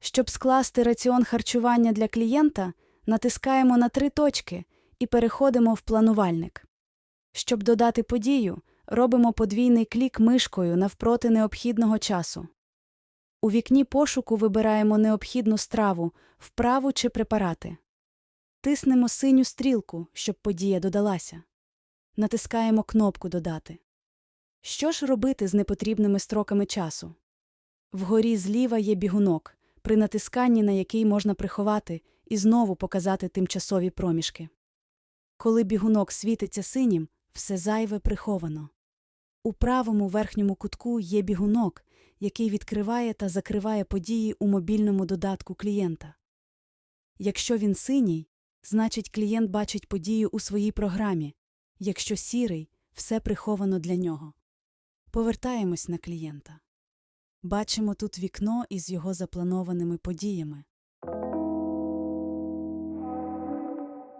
Щоб скласти раціон харчування для клієнта, натискаємо на три точки і переходимо в планувальник. Щоб додати подію, робимо подвійний клік мишкою навпроти необхідного часу. У вікні пошуку вибираємо необхідну страву, вправу чи препарати. Тиснемо синю стрілку, щоб подія додалася. Натискаємо кнопку Додати. Що ж робити з непотрібними строками часу? Вгорі зліва є бігунок, при натисканні на який можна приховати і знову показати тимчасові проміжки. Коли бігунок світиться синім, все зайве приховано. У правому верхньому кутку є бігунок, який відкриває та закриває події у мобільному додатку клієнта. Якщо він синій, значить клієнт бачить подію у своїй програмі, якщо сірий, все приховано для нього. Повертаємось на клієнта. Бачимо тут вікно із його запланованими подіями.